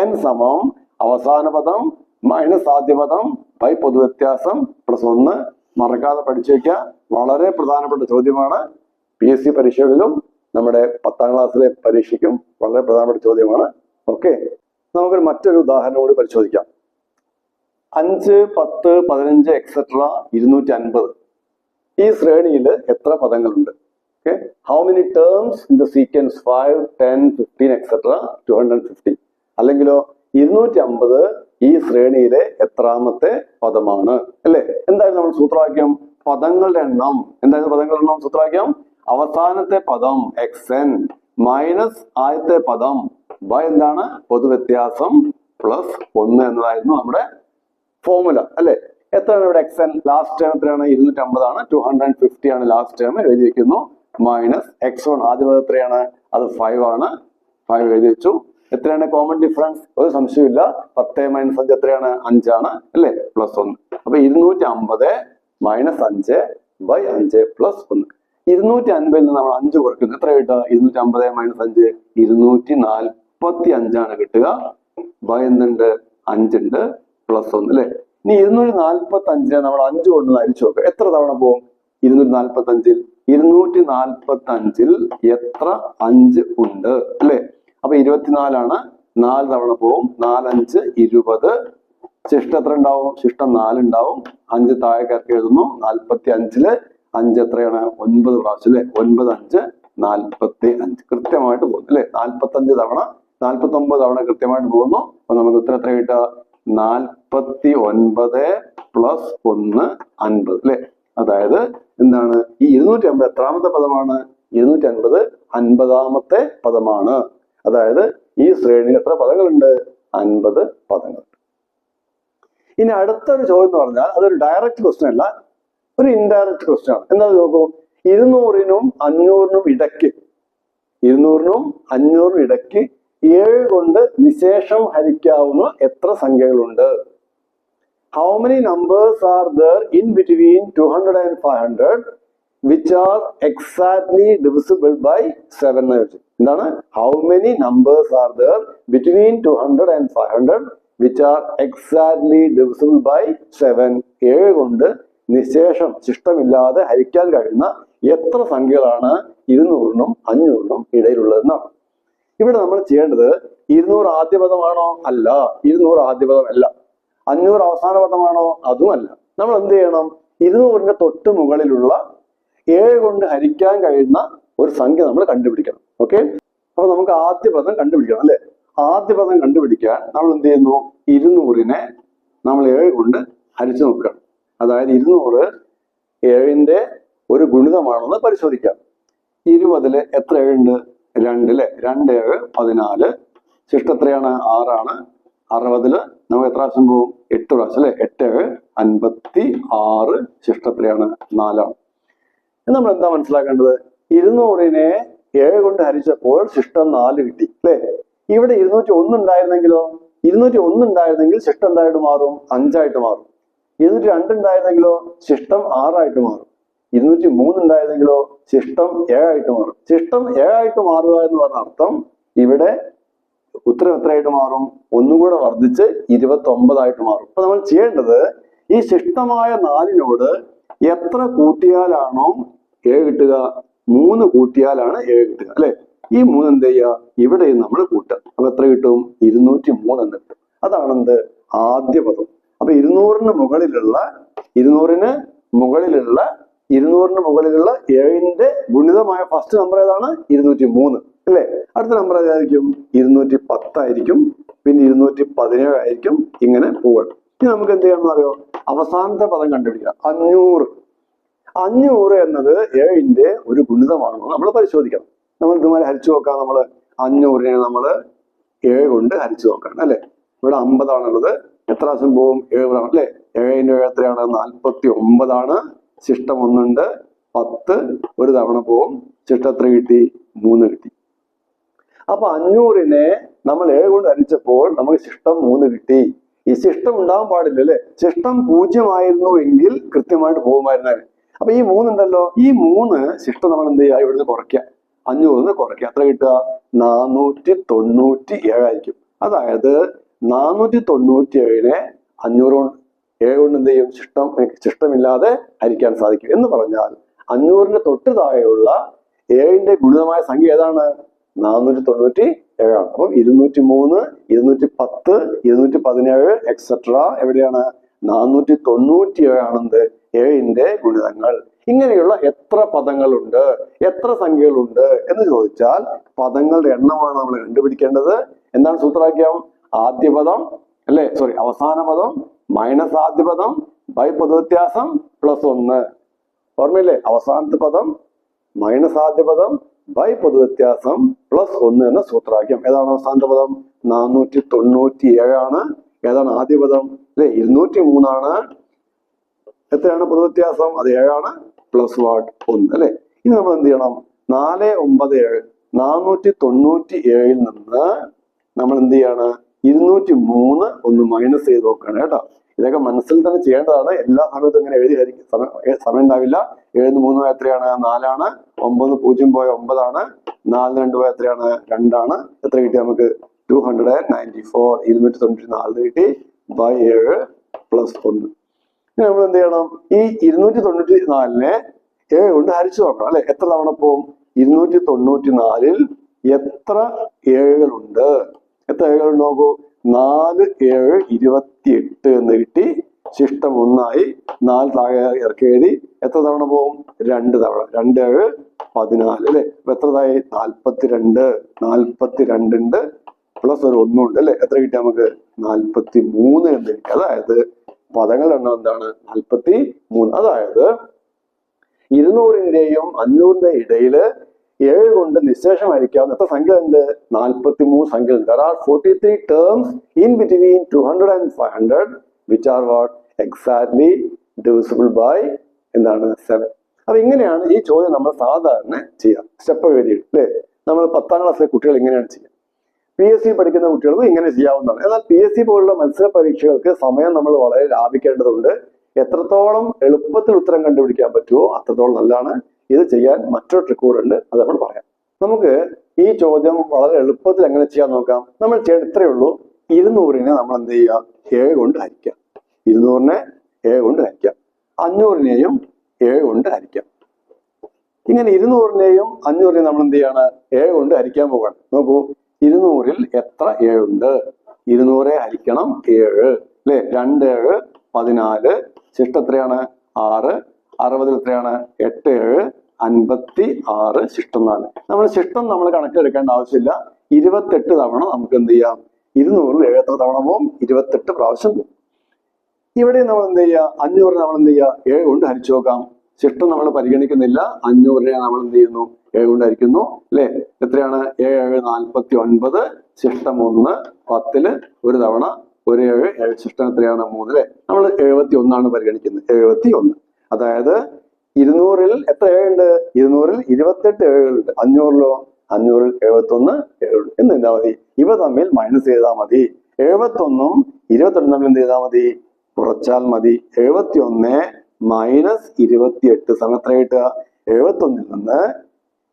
എൻ സമം അവസാന പദം മൈനസ് ആദ്യ പദം പൊതുവ്യത്യാസം പ്ലസ് ഒന്ന് മറക്കാതെ പഠിച്ചു വെക്കുക വളരെ പ്രധാനപ്പെട്ട ചോദ്യമാണ്. പി എസ് സി പരീക്ഷകളിലും നമ്മുടെ പത്താം ക്ലാസ്സിലെ പരീക്ഷയ്ക്കും വളരെ പ്രധാനപ്പെട്ട ചോദ്യമാണ്. ഓക്കെ നമുക്കൊരു മറ്റൊരു ഉദാഹരണം കൂടി പരിശോധിക്കാം. അഞ്ച് പത്ത് പതിനഞ്ച് എക്സെട്ര ഇരുന്നൂറ്റി അൻപത് ഈ ശ്രേണിയിൽ എത്ര പദങ്ങളുണ്ട്? Okay how many terms in the sequence five ten fifteen etcetera two hundred fifty അല്ലെങ്കിലോ ഇരുന്നൂറ്റി അമ്പത് ഈ ശ്രേണിയിലെ എത്രാമത്തെ പദമാണ്. അല്ലെ? എന്തായാലും നമ്മൾ സൂത്രവാക്യം? പദങ്ങളുടെ എണ്ണം. എന്തായാലും പദങ്ങളുടെ എണ്ണം സൂത്രവാക്യം? അവസാനത്തെ പദം എക്സ് എൻ മൈനസ് ആദ്യത്തെ പദം ബൈ എന്താണ്? പൊതുവ്യത്യാസം പ്ലസ് ഒന്ന് എന്നതായിരുന്നു നമ്മുടെ ഫോർമുല അല്ലെ? എത്രയാണ് ഇവിടെ എക്സ് എൻ ലാസ്റ്റ് ടേം എത്രയാണ്? ഇരുന്നൂറ്റി അമ്പതാണ് ടു ഹൺഡ്രഡ് ഫിഫ്റ്റി ആണ് ലാസ്റ്റ് ടേം എഴുതി വെക്കുന്നു മൈനസ് എക്സ് വൺ ആദ്യം അത് എത്രയാണ്? അത് ഫൈവ് ആണ്. ഫൈവ് എഴുതി വെച്ചു. എത്രയാണ് കോമൺ ഡിഫറൻസ് ഒരു സംശയമില്ല പത്ത് മൈനസ് അഞ്ച് എത്രയാണ്? അഞ്ചാണ്. അല്ലേ? പ്ലസ് ഒന്ന്. അപ്പൊ ഇരുന്നൂറ്റി അമ്പത് മൈനസ് അഞ്ച് ബൈ അഞ്ച് പ്ലസ് ഒന്ന്. ഇരുന്നൂറ്റി അൻപതിൽ നിന്ന് നമ്മൾ അഞ്ച് കുറയ്ക്കുന്നു. എത്ര കിട്ടുക? ഇരുന്നൂറ്റി അമ്പത് മൈനസ് അഞ്ച് ഇരുന്നൂറ്റി നാൽപ്പത്തി അഞ്ചാണ് കിട്ടുക. ബൈ എന്തുണ്ട്? അഞ്ചുണ്ട് പ്ലസ് ഒന്ന്. അല്ലെ? ഇനി ഇരുന്നൂറ്റി നാൽപ്പത്തി അഞ്ചിനെ നമ്മൾ അഞ്ച് കൊണ്ട് അരിച്ചു നോക്കുക എത്ര തവണ പോകും? ഇരുന്നൂറ്റി നാൽപ്പത്തി അഞ്ചിൽ ഇരുന്നൂറ്റി നാൽപ്പത്തി അഞ്ചിൽ എത്ര അഞ്ച് ഉണ്ട്? അല്ലെ? അപ്പൊ ഇരുപത്തിനാലാണ് നാല് തവണ പോവും. നാലഞ്ച് ഇരുപത്. ശിഷ്ടം എത്ര ഉണ്ടാവും? ശിഷ്ടം നാലുണ്ടാവും അഞ്ച് താഴെ കയറി എഴുതുന്നു. നാൽപ്പത്തി അഞ്ചിൽ അഞ്ച് എത്രയാണ്? ഒൻപത് പ്രാവശ്യം അല്ലെ? ഒൻപത് അഞ്ച് നാൽപ്പത്തി അഞ്ച് കൃത്യമായിട്ട് പോകുന്നു അല്ലെ? നാൽപ്പത്തി അഞ്ച് തവണ നാൽപ്പത്തി ഒമ്പത് തവണ കൃത്യമായിട്ട് പോകുന്നു. അപ്പൊ നമുക്ക് ഉത്തരം എത്ര കിട്ടുക? നാൽപ്പത്തി ഒൻപത് പ്ലസ് ഒന്ന് അൻപത് അല്ലെ? അതായത് എന്താണ്? ഈ ഇരുന്നൂറ്റി അമ്പത് എത്രാമത്തെ പദമാണ്? ഇരുന്നൂറ്റി അൻപത് അൻപതാമത്തെ പദമാണ്. അതായത് ഈ ശ്രേണിയിൽ എത്ര പദങ്ങളുണ്ട്? അൻപത് പദങ്ങൾ. ഇനി അടുത്തൊരു ചോദ്യം എന്ന് പറഞ്ഞാൽ അതൊരു ഡയറക്റ്റ് ക്വസ്റ്റ്യൻ അല്ല ഒരു ഇൻഡയറക്റ്റ് ക്വസ്റ്റ്യൻ ആണ്. എന്താ നോക്കൂ? ഇരുന്നൂറിനും അഞ്ഞൂറിനും ഇടയ്ക്ക് ഇരുന്നൂറിനും അഞ്ഞൂറിനും ഇടയ്ക്ക് ഏഴ് കൊണ്ട് നിശേഷം ഹരിക്കാവുന്ന എത്ര സംഖ്യകളുണ്ട്? How many numbers are there in between two hundred and five hundred which are exactly divisible by seven എന്ന് ചോദിച്ചു എന്താണ്? How many numbers are there between two hundred and five hundred which are exactly divisible by seven ഏഴ് കൊണ്ട് നിശേഷം ശിഷ്ടമില്ലാതെ ഹരിക്കാൻ കഴിയുന്ന എത്ര സംഖ്യകളാണ് ഇരുന്നൂറിനും അഞ്ഞൂറിനും ഇടയിലുള്ളതെന്നാണ്. ഇവിടെ നമ്മൾ ചെയ്യേണ്ടത് ഇരുന്നൂറ് ആദ്യ പദമാണോ? അല്ല ഇരുന്നൂറ് ആദ്യ പദമല്ല. അഞ്ഞൂറ് അവസാന പദമാണോ? അതുമല്ല. നമ്മൾ എന്ത് ചെയ്യണം? ഇരുന്നൂറിന്റെ തൊട്ട് മുകളിലുള്ള ഏഴ് കൊണ്ട് ഹരിക്കാൻ കഴിയുന്ന ഒരു സംഖ്യ നമ്മൾ കണ്ടുപിടിക്കണം. ഓക്കെ അപ്പൊ നമുക്ക് ആദ്യ പദം കണ്ടുപിടിക്കണം അല്ലെ? ആദ്യ പദം കണ്ടുപിടിക്കാൻ നമ്മൾ എന്ത് ചെയ്യുന്നു? ഇരുന്നൂറിനെ നമ്മൾ ഏഴ് കൊണ്ട് ഹരിച്ചു നോക്കുക അതായത് ഇരുന്നൂറ് ഏഴിന്റെ ഒരു ഗുണിതമാണെന്ന് പരിശോധിക്കാം. ഇരുപതിൽ എത്ര ഏഴുണ്ട് രണ്ട് അല്ലെ? രണ്ട് ഏഴ് പതിനാല്. ശിഷ്ട എത്രയാണ്? ആറാണ്. അറുപതിൽ നമുക്ക് എത്ര പ്രാവശ്യം പോവും എട്ട് പ്രാവശ്യം അല്ലെ? എട്ട് ഏഴ് അൻപത്തി ആറ് ശിഷ്ട എത്രയാണ്? നാലാണ്. നമ്മൾ എന്താ മനസ്സിലാക്കേണ്ടത്? ഇരുന്നൂറിനെ ഏഴ് കൊണ്ട് ഹരിച്ചപ്പോൾ ശിഷ്ടം നാല് കിട്ടി അല്ലേ? ഇവിടെ ഇരുന്നൂറ്റി ഒന്ന് ഉണ്ടായിരുന്നെങ്കിലോ? ഇരുന്നൂറ്റി ഒന്ന് ഉണ്ടായിരുന്നെങ്കിൽ ശിഷ്ടം എന്തായിട്ട് മാറും? അഞ്ചായിട്ട് മാറും. ഇരുന്നൂറ്റി രണ്ട് ഉണ്ടായിരുന്നെങ്കിലോ? ശിഷ്ടം ആറായിട്ട് മാറും. ഇരുന്നൂറ്റി മൂന്ന് ഉണ്ടായിരുന്നെങ്കിലോ? ശിഷ്ടം ഏഴായിട്ട് മാറും. ശിഷ്ടം ഏഴായിട്ട് മാറുക എന്ന് പറഞ്ഞ അർത്ഥം ഇവിടെ ഉത്തരം എത്രയായിട്ട് മാറും? ഒന്നുകൂടെ വർദ്ധിച്ച് ഇരുപത്തി ഒമ്പതായിട്ട് മാറും. അപ്പൊ നമ്മൾ ചെയ്യേണ്ടത് ഈ ശിഷ്ടമായ നാലിനോട് എത്ര കൂട്ടിയാലാണോ ഏഴ് കിട്ടുക? മൂന്ന് കൂട്ടിയാലാണ് ഏഴ് കിട്ടുക അല്ലെ? ഈ മൂന്ന് എന്ത് ചെയ്യുക? ഇവിടെയും നമ്മൾ കൂട്ടുക. അപ്പൊ എത്ര കിട്ടും? ഇരുന്നൂറ്റി മൂന്ന് എന്ന് കിട്ടും. അതാണെന്ത്? ആദ്യ പദം. അപ്പൊ ഇരുന്നൂറിന് മുകളിലുള്ള ഇരുന്നൂറിന് മുകളിലുള്ള ഇരുന്നൂറിന് മുകളിലുള്ള ഏഴിന്റെ ഗുണിതമായ ഫസ്റ്റ് നമ്പർ ഏതാണ്? ഇരുന്നൂറ്റി മൂന്ന് അല്ലേ? അടുത്ത നമ്പർ ഏതായിരിക്കും? ഇരുന്നൂറ്റി പത്തായിരിക്കും പിന്നെ ഇരുന്നൂറ്റി പതിനേഴ് ആയിരിക്കും ഇങ്ങനെ പോവുക ഇനി നമുക്ക് എന്ത് ചെയ്യണമെന്ന് അറിയോ അവസാനത്തെ പദം കണ്ടുപിടിക്കുക. അഞ്ഞൂറ്. അഞ്ഞൂറ് എന്നത് ഏഴിന്റെ ഒരു ഗുണിതമാണെന്ന് നമ്മൾ പരിശോധിക്കണം. നമ്മൾ ഇതുമാതിരി ഹരിച്ചു നോക്കാം. നമ്മൾ അഞ്ഞൂറിനെ നമ്മൾ ഏഴ് കൊണ്ട് ഹരിച്ചു നോക്കണം അല്ലെ? ഇവിടെ അമ്പതാണുള്ളത്. എത്ര സംഭവം പോവും ഏഴ് പ്രാവശ്യം അല്ലെ? ഏഴിന്റെ ഏഴ് എത്രയാണ്? നാൽപ്പത്തി ഒമ്പതാണ് ശിഷ്ടം ഒന്നുണ്ട്. പത്ത് ഒരു തവണ പോവും ശിഷ്ടം എത്ര കിട്ടി? മൂന്ന് കിട്ടി. അപ്പൊ അഞ്ഞൂറിനെ നമ്മൾ ഏഴ് കൊണ്ട് ഹരിച്ചപ്പോൾ നമുക്ക് ശിഷ്ടം മൂന്ന് കിട്ടി. ഈ ശിഷ്ടം ഉണ്ടാവാൻ പാടില്ല അല്ലെ ശിഷ്ടം പൂജ്യമായിരുന്നു എങ്കിൽ കൃത്യമായിട്ട് പോകുമായിരുന്നാൽ. അപ്പൊ ഈ മൂന്നുണ്ടല്ലോ? ഈ മൂന്ന് ശിഷ്ടം നമ്മൾ എന്ത് ചെയ്യുക? ഇവിടുന്ന് കുറയ്ക്കുക. അഞ്ഞൂറിന്ന് കുറയ്ക്കുക. എത്ര കിട്ടുക? നാനൂറ്റി തൊണ്ണൂറ്റി ഏഴായിരിക്കും അതായത് നാനൂറ്റി തൊണ്ണൂറ്റി ഏഴിനെ അഞ്ഞൂറ് കൊണ്ട് ഏഴ് കൊണ്ട് എന്ത് ചെയ്യും? ശിഷ്ടം ശിഷ്ടമില്ലാതെ ഹരിക്കാൻ സാധിക്കും. എന്ന് പറഞ്ഞാൽ അഞ്ഞൂറിന്റെ തൊട്ട് താഴെയുള്ള ഏഴിന്റെ ഗുണിതമായ സംഖ്യ ഏതാണ്? നാനൂറ്റി തൊണ്ണൂറ്റി ഏഴാണ്. അപ്പം ഇരുന്നൂറ്റി മൂന്ന് ഇരുന്നൂറ്റി പത്ത് ഇരുന്നൂറ്റി പതിനേഴ് എക്സെട്ര എവിടെയാണ്? നാനൂറ്റി തൊണ്ണൂറ്റി ഏഴാണെന്ത് ഏഴിന്റെ ഗുണിതങ്ങൾ. ഇങ്ങനെയുള്ള എത്ര പദങ്ങളുണ്ട്? എത്ര സംഖ്യകളുണ്ട്? എന്ന് ചോദിച്ചാൽ പദങ്ങളുടെ എണ്ണമാണ് നമ്മൾ കണ്ടുപിടിക്കേണ്ടത്. എന്താണ് സൂത്രവാക്യം? ആദ്യ പദം അല്ലെ? സോറി അവസാന പദം മൈനസ് ആദ്യ പദം ബൈ പൊതുവ്യത്യാസം പ്ലസ് ഒന്ന്. ഓർമ്മയില്ലേ? അവസാനത്തെ പദം മൈനസ് ആദ്യ പദം ബൈ പൊതുവ്യത്യാസം പ്ലസ് ഒന്ന് എന്ന സൂത്രവാക്യം ഏതാണ് അവസാനത്തെ പദം? നാനൂറ്റി തൊണ്ണൂറ്റി ഏഴാണ് ഏതാണ് ആദ്യ പദം? അല്ലെ ഇരുന്നൂറ്റി മൂന്നാണ് എത്രയാണ് പൊതുവ്യത്യാസം അത് ഏഴാണ്. പ്ലസ് വാട്ട് ഒന്ന് അല്ലെ? ഇനി നമ്മൾ എന്ത് ചെയ്യണം? നാല് ഒമ്പത് ഏഴ്. നാനൂറ്റി തൊണ്ണൂറ്റി ഏഴിൽ നിന്ന് നമ്മൾ എന്ത് ചെയ്യാണ്? ഇരുന്നൂറ്റി മൂന്ന് ഒന്ന് മൈനസ് ചെയ്ത് നോക്കുകയാണ് കേട്ടോ. ഇതൊക്കെ മനസ്സിൽ തന്നെ ചെയ്യേണ്ടതാണ്. എല്ലാ സമയത്തും ഇങ്ങനെ എഴുതി ഹരിക്കും സമയം സമയം ഉണ്ടാവില്ല ഏഴ് മൂന്ന് പോയ എത്രയാണ്? നാലാണ്. ഒമ്പത് പൂജ്യം പോയ ഒമ്പതാണ്. നാലിന് രണ്ട് പോയ എത്രയാണ്? രണ്ടാണ്. എത്ര കിട്ടി നമുക്ക്? Two hundred and ninety four ഇരുന്നൂറ്റി തൊണ്ണൂറ്റി നാല് കിട്ടി ബൈ ഏഴ് പ്ലസ് ഒന്ന്. ഇനി നമ്മൾ എന്ത് ചെയ്യണം? ഈ ഇരുന്നൂറ്റി തൊണ്ണൂറ്റി നാലിനെ ഏഴ് കൊണ്ട് ഹരിച്ചു നോക്കണം അല്ലെ? എത്ര തവണ പോവും? ഇരുന്നൂറ്റി തൊണ്ണൂറ്റി നാലിൽ എത്ര ഏഴുകളുണ്ട്? എത്ര ഏഴുകൾ നോക്കൂ. നാല് ഏഴ് ഇരുപത്തി എട്ട് എന്ന് കിട്ടി. ശിഷ്ടം ഒന്നായി. നാല് താഴെ ഇറക്കി എഴുതി. എത്ര തവണ പോകും? രണ്ട് തവണ. രണ്ട് ഏഴ് പതിനാല് അല്ലെ? അപ്പൊ എത്രതായി നാൽപ്പത്തി രണ്ട് നാൽപ്പത്തി രണ്ടുണ്ട് പ്ലസ് ഒരു ഒന്നുണ്ട് അല്ലെ? എത്ര കിട്ടി നമുക്ക്? നാൽപ്പത്തി മൂന്ന് എന്ന് കിട്ടി. അതായത് പദങ്ങളുടെ എണ്ണം എന്താണ്? നാൽപ്പത്തി മൂന്ന് അതായത് ഇരുന്നൂറിന്റെയും അഞ്ഞൂറിന്റെ ഇടയിൽ ഏഴ് കൊണ്ട് നിശേഷമായിരിക്കാവുന്ന എത്ര സംഖ്യ ഉണ്ട് നാൽപ്പത്തി മൂന്ന് സംഖ്യ. ഉണ്ട് are forty three terms in between two hundred and five hundred which are what exactly divisible by എന്താണ്? സെവൻ അപ്പൊ ഇങ്ങനെയാണ് ഈ ചോദ്യം നമ്മൾ സാധാരണ ചെയ്യുക. സ്റ്റെപ്പ് എഴുതിയിട്ട് അല്ലേ? നമ്മൾ പത്താം ക്ലാസ്സിലെ കുട്ടികൾ ഇങ്ങനെയാണ് ചെയ്യുക. പി എസ് സി പഠിക്കുന്ന കുട്ടികൾക്കും ഇങ്ങനെ ചെയ്യാവുന്നതാണ്. എന്നാൽ പി എസ് സി പോലുള്ള മത്സര പരീക്ഷകൾക്ക് സമയം നമ്മൾ വളരെ ലാഭിക്കേണ്ടതുണ്ട്. എത്രത്തോളം എളുപ്പത്തിൽ ഉത്തരം കണ്ടുപിടിക്കാൻ പറ്റുമോ അത്രത്തോളം നല്ലതാണ്. ഇത് ചെയ്യാൻ മറ്റൊരു ട്രിക്ക് ഉണ്ട് അത് നമ്മൾ പറയാം. നമുക്ക് ഈ ചോദ്യം വളരെ എളുപ്പത്തിൽ എങ്ങനെ ചെയ്യാൻ നോക്കാം? നമ്മൾ ചെയ്യേണ്ട ഇത്രയേ ഉള്ളൂ. ഇരുന്നൂറിനെ നമ്മൾ എന്ത് ചെയ്യുക? ഏഴ് കൊണ്ട് ഹരിക്കാം. ഇരുന്നൂറിനെ ഏഴ് കൊണ്ട് ഹരിക്കാം. അഞ്ഞൂറിനെയും ഏഴ് കൊണ്ട് ഹരിക്കാം. ഇങ്ങനെ ഇരുന്നൂറിനെയും അഞ്ഞൂറിനെയും നമ്മൾ എന്ത് ചെയ്യാണ്? ഏഴ് കൊണ്ട് ഹരിക്കാൻ പോവാണ്. നോക്കൂ ഇരുന്നൂറിൽ എത്ര ഏഴുണ്ട് ഇരുന്നൂറെ ഹരിക്കണം ഏഴ്. അല്ലെ? രണ്ട് ഏഴ് പതിനാല്. ശിഷ്ടം എത്രയാണ്? ആറ്. അറുപതിൽ എത്രയാണ്? എട്ട് ഏഴ് അൻപത്തി ആറ് ശിഷ്ടം നാല്. നമ്മൾ ശിഷ്ടം നമ്മൾ കണക്കെടുക്കേണ്ട ആവശ്യമില്ല. ഇരുപത്തെട്ട് തവണ നമുക്ക് എന്ത് ചെയ്യാം? ഇരുന്നൂറിൽ എഴുപത്തി തവണ പോവും? ഇരുപത്തെട്ട് പ്രാവശ്യം പോവും. ഇവിടെ നമ്മൾ എന്ത് ചെയ്യുക? അഞ്ഞൂറിന് നമ്മൾ എന്ത് ചെയ്യുക? ഏഴ് കൊണ്ട് ഹരിച്ചു നോക്കാം. ശിഷ്ടം നമ്മൾ പരിഗണിക്കുന്നില്ല. അഞ്ഞൂറിനെ നമ്മൾ എന്ത് ചെയ്യുന്നു? ഏഴ് കൊണ്ട് ഹരിക്കുന്നു. അല്ലെ? എത്രയാണ്? ഏഴ് നാൽപ്പത്തി ഒൻപത് ശിഷ്ടം ഒന്ന് പത്തിൽ ഒരു തവണ. ഒരു ഏഴ് ഏഴ് ശിഷ്ടം എത്രയാണ്? മൂന്ന് അല്ലെ? നമ്മൾ എഴുപത്തി ഒന്നാണ് പരിഗണിക്കുന്നത്. എഴുപത്തി ഒന്ന്. അതായത് ഇരുന്നൂറിൽ എത്ര ഏഴുണ്ട്? ഇരുന്നൂറിൽ ഇരുപത്തെട്ട് ഏഴുകളുണ്ട്. അഞ്ഞൂറിലോ? അഞ്ഞൂറിൽ എഴുപത്തി ഒന്ന് ഏഴ് എന്ന് എന്താ മതി. ഇവ തമ്മിൽ മൈനസ് ചെയ്താൽ മതി. എഴുപത്തൊന്നും ഇരുപത്തെട്ടും തമ്മിൽ എന്ത് ചെയ്താൽ മതി? കുറച്ചാൽ മതി. എഴുപത്തി ഒന്ന് മൈനസ് ഇരുപത്തിയെട്ട് സമയം എത്ര കിട്ടുക? എഴുപത്തി ഒന്നിൽ നിന്ന്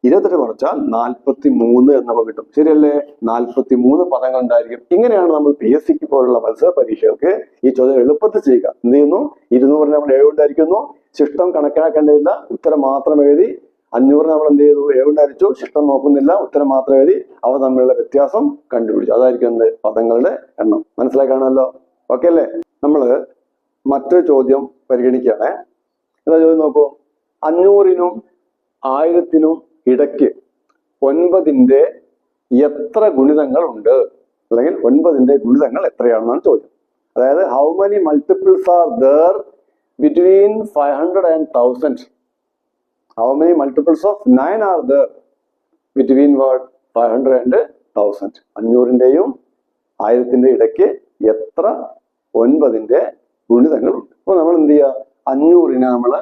ഇരുപത്തെട്ട് കുറച്ചാൽ നാൽപ്പത്തി മൂന്ന് എന്ന് കിട്ടും. ശരിയല്ലേ? നാൽപ്പത്തി മൂന്ന് പദങ്ങൾ ഉണ്ടായിരിക്കും. ഇങ്ങനെയാണ് നമ്മൾ പി എസ് സിക്ക് പോലുള്ള മത്സര പരീക്ഷകൾക്ക് ഈ ചോദ്യം എളുപ്പത്തിൽ ചെയ്യുക. എന്ത് ചെയ്യുന്നു? ഇരുന്നൂറിന് നമ്മൾ ഏഴ് ഉണ്ടായിരിക്കുന്നു ശിഷ്ടം കണക്കാക്കേണ്ടതില്ല. ഉത്തരം മാത്രം എഴുതി അഞ്ഞൂറ് നമ്മൾ എന്ത് ചെയ്തു? ഏഴ് ഉണ്ടായിരിച്ചു ശിഷ്ടം നോക്കുന്നില്ല. ഉത്തരം മാത്രം എഴുതി അവ തമ്മിലുള്ള വ്യത്യാസം കണ്ടുപിടിച്ചു. അതായിരിക്കും എന്ത്? പദങ്ങളുടെ എണ്ണം. മനസ്സിലാക്കാണല്ലോ? ഓക്കെ അല്ലേ? നമ്മൾ മറ്റൊരു ചോദ്യം പരിഗണിക്കുകയാണേ. എന്താ ചോദ്യം നോക്കൂ? അഞ്ഞൂറിനും ആയിരത്തിനും ഇടയ്ക്ക് ഒൻപതിന്റെ എത്ര ഗുണിതങ്ങൾ ഉണ്ട് അല്ലെങ്കിൽ ഒൻപതിന്റെ ഗുണിതങ്ങൾ എത്രയാണെന്നാണ് ചോദ്യം. അതായത് how many multiples are there hundred and thousand how many multiples of nine are there between what five hundred and thousand അഞ്ഞൂറിന്റെയും ആയിരത്തിന്റെ ഇടയ്ക്ക് എത്ര? ഒൻപതിന്റെ ഗുണിതങ്ങളുണ്ട് അപ്പൊ നമ്മൾ എന്ത് ചെയ്യുക അഞ്ഞൂറിനെ നമ്മൾ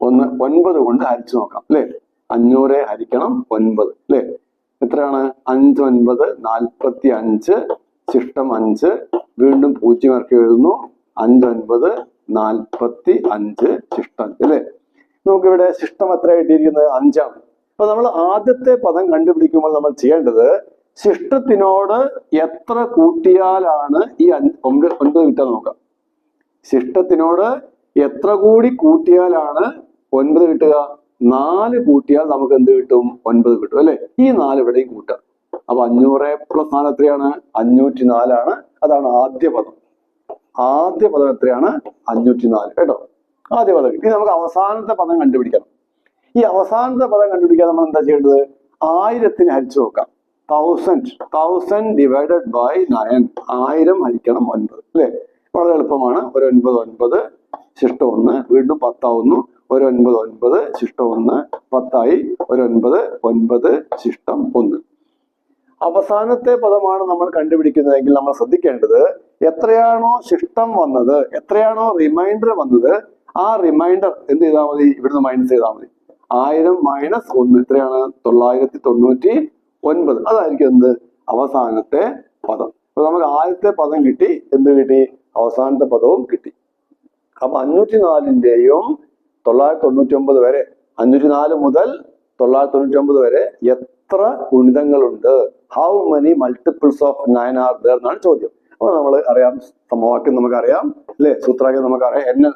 ഒന്ന് ഒൻപത് കൊണ്ട് ഹരിച്ചു നോക്കാം അല്ലേ? അഞ്ഞൂറെ ഹരിക്കണം ഒൻപത് അല്ലേ? എത്രയാണ്? അഞ്ച് ഒൻപത് നാൽപ്പത്തി അഞ്ച് ശിഷ്ടം അഞ്ച് വീണ്ടും പൂജ്യം ഇറക്കി എഴുതുന്നു? അഞ്ച് ഒൻപത് നാൽപ്പത്തി അഞ്ച് ശിഷ്ടം അല്ലേ? നമുക്കിവിടെ ശിഷ്ടം എത്ര കിട്ടിയിരിക്കുന്നത്? അഞ്ചാണ്. അപ്പൊ നമ്മൾ ആദ്യത്തെ പദം കണ്ടുപിടിക്കുമ്പോൾ നമ്മൾ ചെയ്യേണ്ടത് ശിഷ്ടത്തിനോട് എത്ര കൂട്ടിയാലാണ് ഈ ഒമ്പത് ഒൻപത് കിട്ടാൻ നോക്കാം. ശിഷ്ടത്തിനോട് എത്ര കൂടി കൂട്ടിയാലാണ് ഒൻപത് കിട്ടുക? നാല് കൂട്ടിയാൽ നമുക്ക് എന്ത് കിട്ടും? ഒൻപത് കിട്ടും അല്ലെ? ഈ നാല് ഇവിടെയും കൂട്ടുക. അപ്പൊ അഞ്ഞൂറ് പ്ലസ് നാല് എത്രയാണ്? അഞ്ഞൂറ്റി നാലാണ് അതാണ് ആദ്യ പദം. ആദ്യ പദം എത്രയാണ്? അഞ്ഞൂറ്റി നാല് കേട്ടോ? ആദ്യ പദം. ഇനി നമുക്ക് അവസാനത്തെ പദം കണ്ടുപിടിക്കണം. ഈ അവസാനത്തെ പദം കണ്ടുപിടിക്കാൻ നമ്മൾ എന്താ ചെയ്യേണ്ടത്? ആയിരത്തിന് ഹരിച്ചു നോക്കാം. Thousand thousand divided by nine ആയിരം ഹരിക്കണം ഒൻപത്. അല്ലേ? വളരെ എളുപ്പമാണ്. ഒരു ഒൻപത് ഒൻപത് ശിഷ്ടം ഒന്ന് വീണ്ടും പത്താവുന്നു. ഒരു ഒൻപത് ഒൻപത് ശിഷ്ടം ഒന്ന് പത്തായി. ഒരു ഒൻപത് ഒൻപത് ശിഷ്ടം ഒന്ന്. അവസാനത്തെ പദമാണ് നമ്മൾ കണ്ടുപിടിക്കുന്നതെങ്കിൽ നമ്മൾ ശ്രദ്ധിക്കേണ്ടത് എത്രയാണോ ശിഷ്ടം വന്നത് എത്രയാണോ റിമൈൻഡർ വന്നത് ആ റിമൈൻഡർ എന്ത് ചെയ്താൽ മതി? ഇവിടുന്ന് മൈനസ് ചെയ്താൽ മതി. ആയിരം മൈനസ് ഒന്ന് എത്രയാണ്? തൊള്ളായിരത്തി തൊണ്ണൂറ്റി ഒൻപത് അതായിരിക്കും എന്ത്? അവസാനത്തെ പദം. അപ്പൊ നമുക്ക് ആദ്യത്തെ പദം കിട്ടി. എന്ത് കിട്ടി? അവസാനത്തെ പദവും കിട്ടി. അപ്പൊ അഞ്ഞൂറ്റി നാലിന്റെയും തൊള്ളായിരത്തി തൊണ്ണൂറ്റി ഒമ്പത് വരെ അഞ്ഞൂറ്റി നാല് മുതൽ തൊള്ളായിരത്തി തൊണ്ണൂറ്റി ഒമ്പത് വരെ എത്ര ഗുണിതങ്ങളുണ്ട്? How many multiples of nine are there എന്നാണ് ചോദ്യം. അപ്പൊ നമ്മൾ അറിയാം സമവാക്യം നമുക്കറിയാം അല്ലെ? സൂത്രാക്യം നമുക്കറിയാം. എന്ന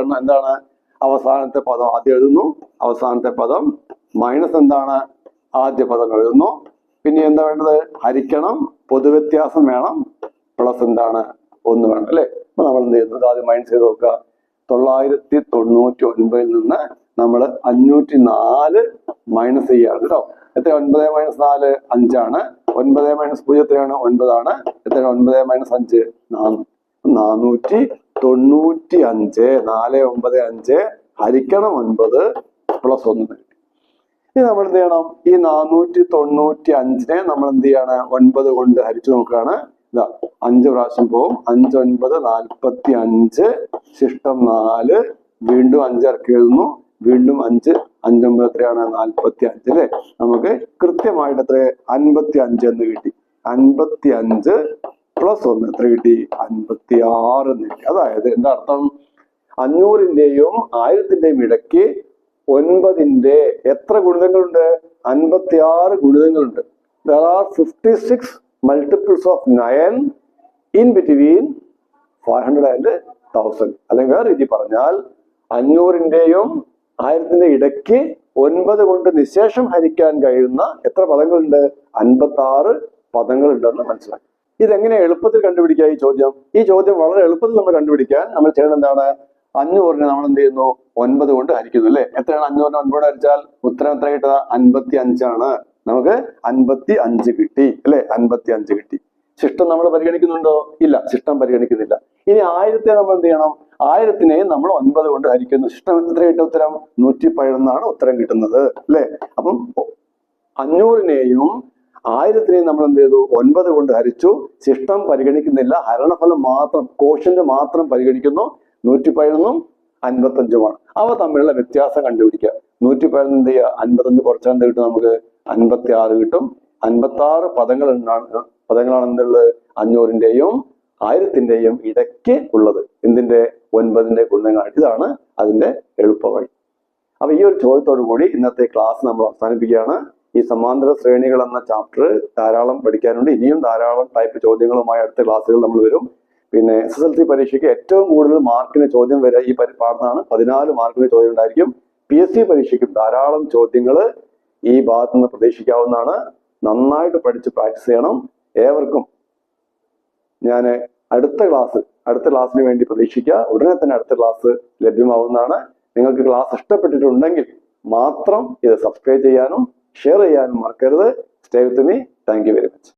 എണ്ണം എന്താണ്? അവസാനത്തെ പദം ആദ്യം എഴുതുന്നു. അവസാനത്തെ പദം മൈനസ് എന്താണ്? ആദ്യ പദം എഴുതുന്നു. പിന്നെ എന്താ വേണ്ടത്? ഹരിക്കണം പൊതുവ്യത്യാസം വേണം പ്ലസ് എന്താണ്? ഒന്ന് വേണം അല്ലെ? അപ്പൊ നമ്മൾ എന്ത് ചെയ്യുന്നത് ആദ്യം മൈനസ് ചെയ്ത് നോക്കുക. തൊള്ളായിരത്തി തൊണ്ണൂറ്റി ഒൻപതിൽ നിന്ന് നമ്മൾ അഞ്ഞൂറ്റി നാല് മൈനസ് ചെയ്യാണ് കേട്ടോ. എത്ര ഒൻപത് മൈനസ് നാല് അഞ്ചാണ്. ഒൻപത് മൈനസ് പൂജ്യം എത്രയാണ്? ഒൻപതാണ്. എത്ര ഒൻപത് മൈനസ് അഞ്ച് നാനൂ- നാനൂറ്റി തൊണ്ണൂറ്റി അഞ്ച് നാല് ഒമ്പത് അഞ്ച്. ഹരിക്കണം ഒൻപത് പ്ലസ് ഒന്ന് ഇനി നമ്മൾ എന്ത് ചെയ്യണം? ഈ നാനൂറ്റി തൊണ്ണൂറ്റി അഞ്ചിനെ നമ്മൾ എന്ത് ചെയ്യാണ്? ഒൻപത് കൊണ്ട് ഹരിച്ചു നോക്കുകയാണ്. ഇതാ അഞ്ച് പ്രാവശ്യം പോവും. അഞ്ച് ഒൻപത് നാൽപ്പത്തി അഞ്ച് ശിഷ്ടം നാല്. വീണ്ടും അഞ്ച് ഇറക്കി എഴുതുന്നു. വീണ്ടും അഞ്ച് അഞ്ചൊമ്പത് എത്രയാണ് നാൽപ്പത്തി അഞ്ച് അല്ലെ നമുക്ക് കൃത്യമായിട്ട് എത്ര അൻപത്തി അഞ്ച് എന്ന് കിട്ടി. അൻപത്തി അഞ്ച് പ്ലസ് ഒന്ന് എത്ര കിട്ടി? അൻപത്തി ആറ് എന്ന് കിട്ടി. അതായത് എന്താ അർത്ഥം? അഞ്ഞൂറിന്റെയും ആയിരത്തിന്റെയും ഇടയ്ക്ക് ഒൻപതിന്റെ എത്ര ഗുണിതങ്ങളുണ്ട്? അൻപത്തി ആറ് ഗുണിതങ്ങളുണ്ട് fifty six multiples of nine in between five hundred and thousand അല്ലെങ്കിൽ വേറെ രീതി പറഞ്ഞാൽ അഞ്ഞൂറിന്റെയും ആയിരത്തിന്റെ ഇടയ്ക്ക് ഒൻപത് കൊണ്ട് നിശേഷം ഹരിക്കാൻ കഴിയുന്ന എത്ര പദങ്ങളുണ്ട്? അൻപത്തി ആറ് പദങ്ങളുണ്ടെന്ന് മനസ്സിലാക്കി ഇതെങ്ങനെ എളുപ്പത്തിൽ കണ്ടുപിടിക്കുക ഈ ചോദ്യം? ഈ ചോദ്യം വളരെ എളുപ്പത്തിൽ നമ്മൾ കണ്ടുപിടിക്കാൻ നമ്മൾ ചെയ്യേണ്ട എന്താണ്? അഞ്ഞൂറിനെ നമ്മൾ എന്ത് ചെയ്യുന്നു? ഒൻപത് കൊണ്ട് ഹരിക്കുന്നു അല്ലെ? എത്രയാണ് അഞ്ഞൂറിനെ ഒൻപത് ഹരിച്ചാൽ ഉത്തരം എത്ര കിട്ടുക? അൻപത്തി അഞ്ചാണ് നമുക്ക് അൻപത്തി അഞ്ച് കിട്ടി അല്ലെ? അൻപത്തി അഞ്ച് കിട്ടി. ശിഷ്ടം നമ്മൾ പരിഗണിക്കുന്നുണ്ടോ? ഇല്ല ശിഷ്ടം പരിഗണിക്കുന്നില്ല. ഇനി ആയിരത്തെ നമ്മൾ എന്ത് ചെയ്യണം? ആയിരത്തിനെ നമ്മൾ ഒൻപത് കൊണ്ട് ഹരിക്കുന്നു. ഇഷ്ടം എത്ര കിട്ടും ഉത്തരം? നൂറ്റി പതിനൊന്നാണ് ഉത്തരം കിട്ടുന്നത് അല്ലെ? അപ്പം അഞ്ഞൂറിനെയും ആയിരത്തിനെയും നമ്മൾ എന്ത് ചെയ്തു? ഒൻപത് കൊണ്ട് ഹരിച്ചു. ശിഷ്ടം പരിഗണിക്കുന്നില്ല. ഹരണഫലം മാത്രം കോഷന്റെ മാത്രം പരിഗണിക്കുന്നു. നൂറ്റി പതിനൊന്നും അൻപത്തഞ്ചുമാണ്. അവ തമ്മിലുള്ള വ്യത്യാസം കണ്ടുപിടിക്കുക നൂറ്റി പതിനൊന്ന് എന്ത് ചെയ്യുക? അൻപത്തഞ്ച് കുറച്ചാൽ എന്ത് കിട്ടും നമുക്ക്? അൻപത്തി ആറ് കിട്ടും. അൻപത്തി ആറ് പദങ്ങൾ പദങ്ങളാണ് എന്തുള്ളത്? അഞ്ഞൂറിന്റെയും ആയിരത്തിന്റെയും ഇടയ്ക്ക് ഉള്ളത്. എന്തിന്റെ? ഒൻപതിന്റെ ഗുണങ്ങൾ ഇതാണ് അതിന്റെ എളുപ്പവഴി അപ്പൊ ഈ ഒരു ചോദ്യത്തോടു കൂടി ഇന്നത്തെ ക്ലാസ് നമ്മൾ അവസാനിപ്പിക്കുകയാണ്. ഈ സമാന്തര ശ്രേണികൾ എന്ന ചാപ്റ്റർ ധാരാളം പഠിക്കാനുണ്ട്. ഇനിയും ധാരാളം ടൈപ്പ് ചോദ്യങ്ങളുമായി അടുത്ത ക്ലാസ്സുകൾ നമ്മൾ വരും. പിന്നെ എസ് എസ് എൽ സി പരീക്ഷയ്ക്ക് ഏറ്റവും കൂടുതൽ മാർക്കിന് ചോദ്യം വരെ ഈ പാഠത്താണ് പതിനാല് മാർക്കിന് ചോദ്യം ഉണ്ടായിരിക്കും. പി എസ് സി പരീക്ഷയ്ക്കും ധാരാളം ചോദ്യങ്ങൾ ഈ ഭാഗത്ത് നിന്ന് പ്രതീക്ഷിക്കാവുന്നതാണ്. നന്നായിട്ട് പഠിച്ച് പ്രാക്ടീസ് ചെയ്യണം. ഏവർക്കും ഞാൻ അടുത്ത ക്ലാസ് അടുത്ത ക്ലാസ്സിന് വേണ്ടി പ്രതീക്ഷിക്കുക. ഉടനെ തന്നെ അടുത്ത ക്ലാസ് ലഭ്യമാവുന്നതാണ്. നിങ്ങൾക്ക് ക്ലാസ് ഇഷ്ടപ്പെട്ടിട്ടുണ്ടെങ്കിൽ മാത്രം ഇത് സബ്സ്ക്രൈബ് ചെയ്യാനും ഷെയർ ചെയ്യാനും മറക്കരുത്. Stay with me thank very much